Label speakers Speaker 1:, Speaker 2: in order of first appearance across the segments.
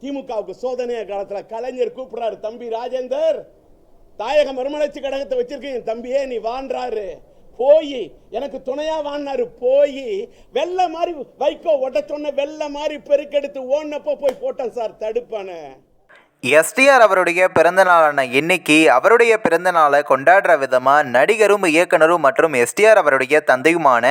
Speaker 1: திமுகவுக்கு சோதனைய காலத்துல கலைஞர் கூப்பிடுறாரு தம்பி ராஜேந்தர் தாயக மறுமலர்ச்சி கழகத்தை வச்சிருக்கீங்க தம்பியே நீ வான்றாரு. போய் எனக்கு துணையா வாங்கினாரு போய் வெள்ள மாதிரி வைக்கோ ஒட்ட சொன்ன வெள்ள மாதிரி பெருக்கெடுத்து ஓடினப்போ போய் போட்டேன் சார் தடுப்பானு.
Speaker 2: எஸ்டிஆர் அவருடைய பிறந்தநாளான இன்னைக்கு அவருடைய பிறந்தநாளை கொண்டாடுற விதமாக நடிகரும் இயக்குனரும் மற்றும் எஸ்டிஆர் அவருடைய தந்தையுமான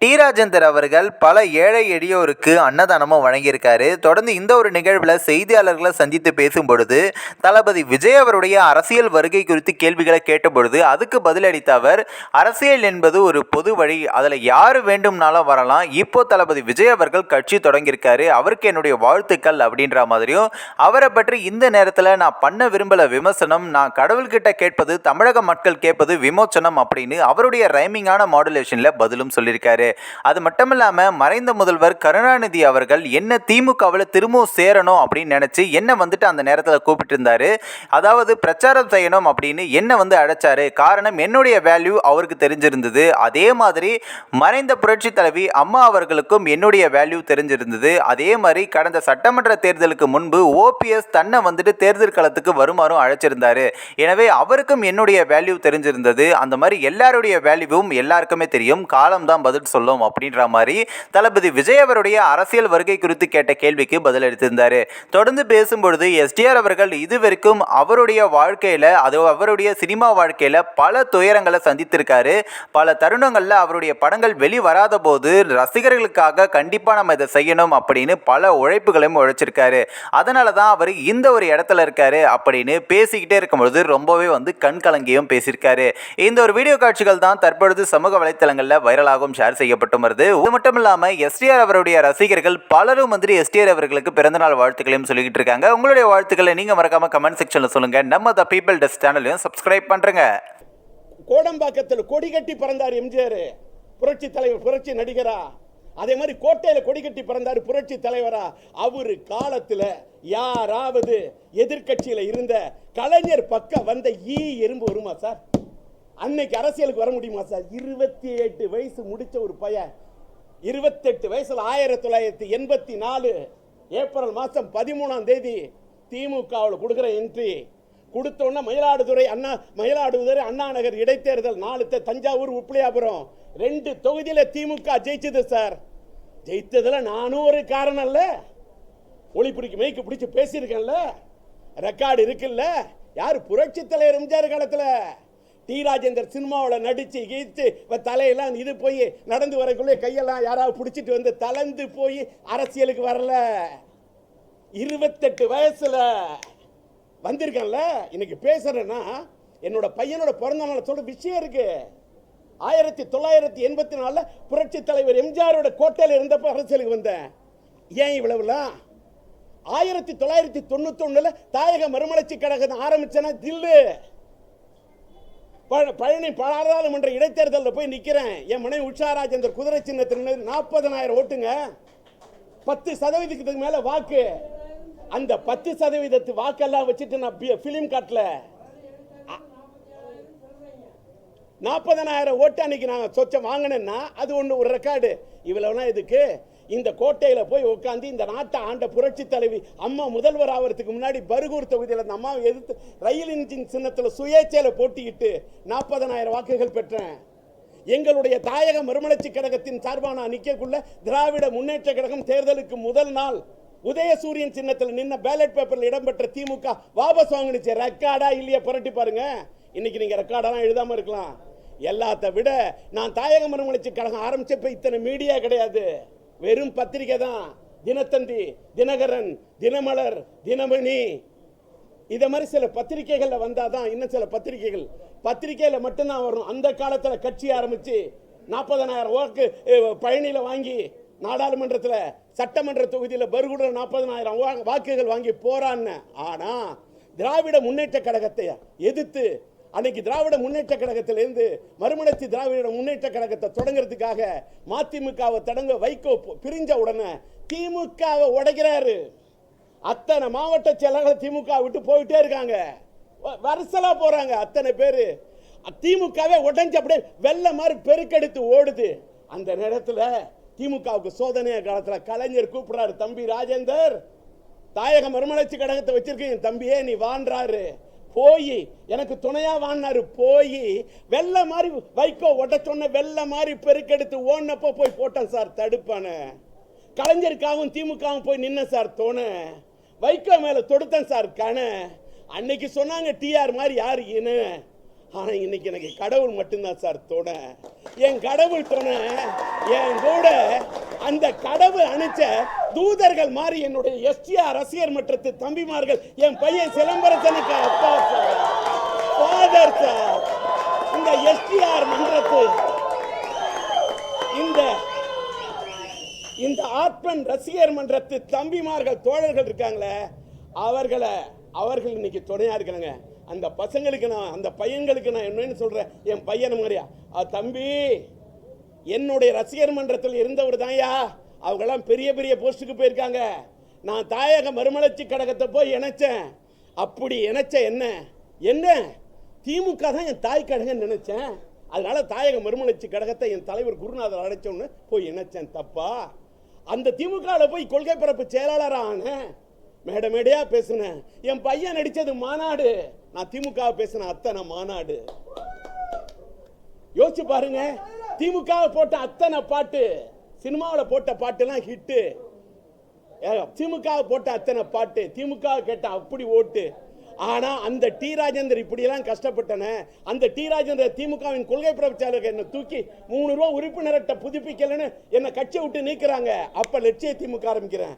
Speaker 2: டி ராஜேந்தர் அவர்கள் பல ஏழை எளியோருக்கு அன்னதானமும் வழங்கியிருக்காரு. தொடர்ந்து இந்த ஒரு நிகழ்வில் செய்தியாளர்களை சந்தித்து பேசும் பொழுது தளபதி விஜய் அவருடைய அரசியல் வருகை குறித்து கேள்விகளை கேட்டபொழுது அதுக்கு பதிலளித்த அவர் அரசியல் என்பது ஒரு பொது வழி அதில் யார் வேண்டும்னாலும் வரலாம். இப்போ தளபதி விஜய் அவர்கள் கட்சி தொடங்கியிருக்காரு. அவருக்கு என்னுடைய வாழ்த்துக்கள் அப்படின்ற மாதிரியும் அவரை பற்றி இந்த நேரத்தில் நான் பண்ண விரும்பல விமர்சனம் நான் கடவுள்கிட்ட கேட்பது தமிழக மக்கள் கேட்பது விமோச்சனம் அப்படின்னு அவருடைய ரைமிங்கான மாடுலேஷனில் பதிலும் சொல்லியிருக்காரு. அது மட்டும் இல்லாமல் மறைந்த முதல்வர் கருணாநிதி அவர்கள் என்ன திமுகவில் திரும்பவும் சேரணும் அப்படின்னு நினச்சி என்ன வந்துட்டு அந்த நேரத்தில் கூப்பிட்டு இருந்தாரு அதாவது பிரச்சாரம் செய்யணும் அப்படின்னு என்ன வந்து அழைச்சாரு. காரணம் என்னுடைய வேல்யூ அவருக்கு தெரிஞ்சிருந்தது. அதே மாதிரி மறைந்த புரட்சி தலைவி அம்மா அவர்களுக்கும் என்னுடைய வேல்யூ தெரிஞ்சிருந்தது. அதே மாதிரி கடந்த சட்டமன்ற தேர்தலுக்கு முன்பு ஓபிஎஸ் தன்னை வந்து வந்துட்டு தேர்தல் களத்துக்கு வருமாறும் அழைச்சிருந்தாரு. எனவே அவருக்கும் என்னுடைய வேல்யூ தெரிஞ்சிருந்தது. அந்த மாதிரி எல்லாருடைய வேல்யூவும் எல்லாருக்குமே தெரியும். காலம் தான் பதில் சொல்லும் அப்படின்ற மாதிரி தளபதி விஜய் அவருடைய அரசியல் வருகை குறித்து கேட்ட கேள்விக்கு பதிலளித்திருந்தார் தொடர்ந்து பேசும்பொழுது எஸ்டிஆர் அவர்கள் இதுவரைக்கும் அவருடைய வாழ்க்கையில் அது அவருடைய சினிமா வாழ்க்கையில் பல துயரங்களை சந்தித்திருக்காரு. பல தருணங்களில் அவருடைய படங்கள் வெளிவராத போது ரசிகர்களுக்காக கண்டிப்பாக நம்ம இதை செய்யணும் அப்படின்னு பல உழைப்புகளையும் உழைச்சிருக்காரு. அதனால தான் அவர் இந்த ஒரு இடத்துல இருக்காரு அப்படின்னு பேசிக்கிட்டே இருக்கும்பொழுது ரொம்பவே வந்து கண் கலங்கியும் பேசியிருக்காரு. இந்த ஒரு வீடியோ காட்சிகள் தான் தற்பொழுது சமூக வலைத்தளங்களில் வைரலாகவும் ஷேர் செய்யப்பட்டும் வருது. இது மட்டும் இல்லாமல் எஸ்டிஆர் அவருடைய ரசிகர்கள் பலரும் வந்து எஸ்டிஆர் அவர்களுக்கு பிறந்தநாள் வாழ்த்துக்களையும் சொல்லிக்கிட்டு இருக்காங்க. உங்களுடைய வாழ்த்துக்களை நீங்கள் மறக்காம கமெண்ட் செக்ஷனில் சொல்லுங்க. நம்ம த பீப்பிள் டெஸ்ட் சேனலையும் சப்ஸ்கிரைப் பண்ணுறங்க
Speaker 1: கோடம்பாக்கத்தில் கொடி கட்டி பிறந்தார் எம்ஜிஆர் புரட்சி தலைவர் புரட்சி நடிகரா. அதே மாதிரி கோட்டையில் கொடி கட்டி பிறந்தார் புரட்சி தலைவரா. அவர் காலத்தில் யாராவது எதிர்கட்சியில் இருந்த கலைஞர் பக்கம் வந்த ஈ எறும்பு வருமா சார்? அன்னைக்கு அரசியலுக்கு வர முடியுமா சார்? இருபத்தி எட்டு வயசு முடித்த ஒரு பையன். இருபத்தெட்டு வயசில் ஆயிரத்தி தொள்ளாயிரத்தி எண்பத்தி நாலு ஏப்ரல் மாதம் பதிமூணாம் தேதி திமுகவில் கொடுக்குற என்ட்ரி கொடுத்த மயிலாடுதுறை அண்ணா மயிலாடுதுறை அண்ணா நகர் இடைத்தேர்தல் நாலு தஞ்சாவூர் உப்பிளியாபுரம். ரெண்டு தொகுதியில் திமுக ஜெயிச்சது சார். ஜெயித்ததில் நானும் ஒரு காரணம் இல்லை. ஒளி பிடிக்க மைக்கு பிடிச்சி பேசியிருக்கேன்ல. ரெக்கார்டு இருக்குல்ல. யார் புரட்சி தலைவர் எம்ஜிஆர் காலத்தில்? டி. ராஜேந்தர் சினிமாவில் நடித்து கீழ்த்து இப்போ தலையெல்லாம் இது போய் நடந்து வரக்குள்ளே கையெல்லாம் யாராவது பிடிச்சிட்டு வந்து தளர்ந்து போய் அரசியலுக்கு வரல. இருபத்தெட்டு வயசில் வந்திருக்கேன்ல இன்னைக்கு பேசுறேன்னா என்னோட பையனோட பிறந்த நாளை சொல்ற விஷயம் இருக்கு. ஆயிரத்தி தொள்ளாயிரத்தி எண்பத்தி நாலுல புரட்சி தலைவர் எம்ஜிஆரோட கோட்டையில் இருந்தப்ப அரசியலுக்கு வந்தேன். ஏன் இவ்வளவுலாம் ஆயிரத்தி தொள்ளாயிரத்தி தொண்ணூத்தி ஒண்ணுல தாயக மறுமலர்ச்சி கழகத்தை ஆரம்பிச்சேன்னா தில்லு. பழ- பழனி பாராளுமன்ற இடைத்தேர்தலில் போய் நிற்கிறேன் என் மனைவி உஷா ராஜேந்தர் குதிரை சின்னத்தின் நாற்பதனாயிரம் ஓட்டுங்க. பத்து சதவீதத்துக்கு மேல வாக்கு. அந்த பத்து சதவீதத்து வாக்கெல்லாம் வச்சுட்டு நான் பிலிம் காட்டல. நாற்பதனாயிரம் ஓட்டு அன்னைக்கு நான் சொச்சம் வாங்கினேன்னா அது ஒன்று ஒரு ரெக்கார்டு இவ்வளவுனா இதுக்கு இந்த கோட்டையில போய் உட்காந்து இந்த நாட்டை ஆண்ட புரட்சி தலைவி அம்மா முதல்வர் ஆவறதுக்கு முன்னாடி பருகூர் தொகுதியில் அந்த அம்மாவை எதிர்த்து ரயில் இன்ஜின் சின்னத்தில் சுயேச்சையில் போட்டியிட்டு நாற்பதனாயிரம் வாக்குகள் பெற்றேன். எங்களுடைய தாயக மறுமலர்ச்சி கழகத்தின் சார்பாக நான் நிற்கக்குள்ள திராவிட முன்னேற்ற கழகம் தேர்தலுக்கு முதல் நாள் உதயசூரியன் சின்னத்தில் நின்ன பேலட் பேப்பரில் இடம்பெற்ற திமுக வாபஸ் வாங்கினுச்சு. ரெக்கார்டா இல்லையா? புரட்டி பாருங்க. இன்னைக்கு நீங்க ரெக்கார்டெல்லாம் எழுதாம இருக்கலாம். எல்லாத்த விட நான் தாயக மறுமலர்ச்சி கழகம் ஆரம்பிச்சப்ப இத்தனை மீடியா கிடையாது. வெறும் பத்திரிக்கை தான். தினத்தந்தி தினகரன் தினமலர் தினமணி. இதை மாதிரி சில பத்திரிகைகள்ல வந்தாதான் இன்னும் சில பத்திரிகைகள். பத்திரிகையில் மட்டும்தான் வரும். அந்த காலத்தில் கட்சி ஆரம்பித்து நாற்பதனாயிரம் ஓக்கு பழனியில் வாங்கி நாடாளுமன்றத்தில் சட்டமன்ற தொகுதியில் பருகுட நாற்பதனாயிரம் வாக்குகள் வாங்கி போறான்னு. ஆனால் திராவிட முன்னேற்ற கழகத்தை எதிர்த்து அன்னைக்கு திராவிட முன்னேற்ற கழகத்திலிருந்து மறுமலர்ச்சி திராவிட முன்னேற்ற கழகத்தை தொடங்குறதுக்காக மதிமுகவை தொடங்க வைகோ பிரிஞ்ச உடனே திமுகவை உடைக்கிறாரு. அத்தனை மாவட்ட செயலாளர் திமுக விட்டு போயிட்டே இருக்காங்க. வ- வரிசலா போறாங்க அத்தனை பேர். திமுகவே உடஞ்சு அப்படியே வெள்ள மாதிரி பெருக்கெடுத்து ஓடுது. அந்த நேரத்தில் திமுகவுக்கு சோதனைய காலத்தில் கலைஞர் கூப்பிடுறாரு தம்பி ராஜேந்தர் தாயக மறுமலர்ச்சி கழகத்தை வச்சிருக்க என் தம்பியே நீ வான்றாரு. போய் எனக்கு துணையா வான்னாரு. போய் வெள்ள மாதிரி வைக்கோ ஒட்ட சொன்ன வெள்ள மாதிரி பெருக்கெடுத்து ஓடினப்போ போய் போட்டேன் சார் தடுப்பானு. கலைஞருக்காகவும் திமுகவும் போய் நின்ன சார் தோணு வைக்கோ மேல தொடுத்தேன் சார் கண அன்னைக்கு சொன்னாங்க டிஆர் மாதிரி யாரு இனு? ஆனா இன்னைக்கு எனக்கு கடவுள் மட்டும்தான் சார் துணை என் கடவுள் துணை என் கூட அந்த கடவுள் அணைச்ச தூதர்கள் மாதிரி என்னுடைய எஸ்டிஆர் ரசிகர் மன்றத்து தம்பிமார்கள் என் பையன் சிலம்பரசனுக்கு அப்பா சார் ஃபாதர் சார். இந்த எஸ்டிஆர் மன்றத்து இந்த இந்த ஆத்மன் ரசிகர் மன்றத்து தம்பிமார்கள் தோழர்கள் இருக்காங்களே அவர்களை அவர்கள் இன்னைக்கு துணையா இருக்கிறாங்க அந்த பசங்களுக்கு நான் அந்த பையன்களுக்கு நான் என்னன்னு சொல்றேன். என் பையன் மாதிரியா? தம்பி என்னுடைய ரசிகர் மன்றத்தில் இருந்தவர் தான்யா. அவங்களாம் பெரிய பெரிய போஸ்ட்டுக்கு போயிருக்காங்க. நான் தாயக மறுமலர்ச்சி கழகத்தை போய் இணைச்சேன். அப்படி இணைச்ச என்ன? என்ன? திமுக தான் என் தாய் கழகம் நினைச்சேன். அதனால தாயக மறுமலர்ச்சி கழகத்தை என் தலைவர் குருநாதர் அழைச்சோன்னு போய் இணைச்சேன் தப்பா. அந்த திமுகவில் போய் கொள்கை பரப்பு செயலாளராக ஆனேன். மேடமேடையா மேடையா என் பையன் நடிச்சது மாநாடு. நான் திமுக பேசின அத்தனை மாநாடு. யோசிச்சு பாருங்க. திமுக போட்ட அத்தனை பாட்டு சினிமாவில் போட்ட பாட்டுலாம் ஹிட்டு. திமுக போட்ட அத்தனை பாட்டு திமுக கேட்ட அப்படி ஓட்டு. ஆனா அந்த டி ராஜேந்தர் இப்படியெல்லாம் கஷ்டப்பட்டன அந்த டி ராஜேந்தர் திமுகவின் கொள்கை பிரச்சாரக என்ன தூக்கி மூணு ரூபா உறுப்பினர்கிட்ட புதுப்பிக்கலன்னு என்னை கட்சியை விட்டு நீக்குறாங்க. அப்ப லட்சிய திமுக ஆரம்பிக்கிறேன்.